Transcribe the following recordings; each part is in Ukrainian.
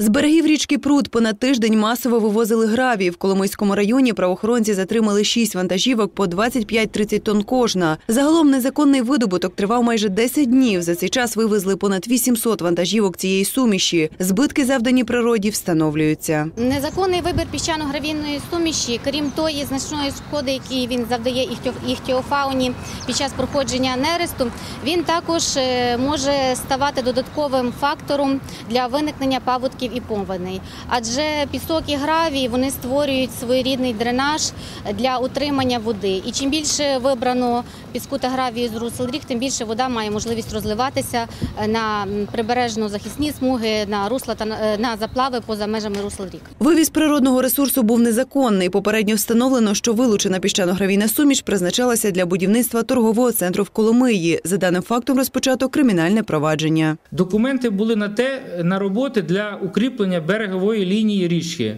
З берегів річки Пруд понад тиждень масово вивозили гравій. В Коломийському районі правоохоронці затримали шість вантажівок по 25-30 тонн кожна. Загалом незаконний видобуток тривав майже 10 днів. За цей час вивезли понад 800 вантажівок цієї суміші. Збитки, завдані природі, встановлюються. Незаконний вибір піщано-гравійної суміші, крім тої значної шкоди, які він завдає іхтіофауні під час проходження нересту, він також е, може ставати додатковим фактором для виникнення паводків і повеней. Адже пісок і гравій вони створюють своєрідний дренаж для утримання води. І чим більше вибрано піску та гравію з русел рік, тим більше вода має можливість розливатися е, на прибережно-захисні смуги, на русла та на- е, заплави поза межами русел рік. Вивіз природного ресурсу був незаконний. Попередньо встановлено, що вилучена піщано-гравійна суміш призначалася для будівництва торгового центру в Коломиї. За даним фактом розпочато кримінальне провадження. Документи були на те на роботи для укріплення берегової лінії річки.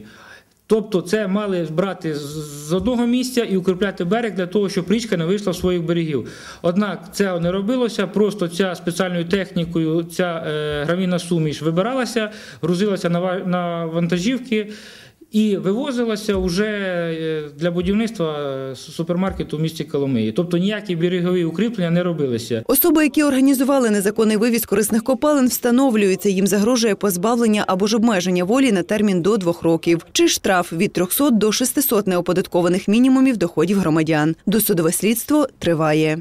Тобто це мали брати з- одного місця і укріпляти берег для того, щоб річка не вийшла з своїх берегів. Однак це не робилося, просто ця спеціальною технікою, ця е, гравійна суміш вибиралася, грузилася на вантажівки і вивозилася вже е, для будівництва е, супермаркету в місті Коломиї. Тобто ніякі берегові укріплення не робилися. Особи, які організували незаконний вивіз корисних копалин, встановлюються. Їм загрожує позбавлення або ж обмеження волі на термін до двох років, чи штраф від 300 до 600 неоподаткованих мінімумів доходів громадян. Досудове слідство триває.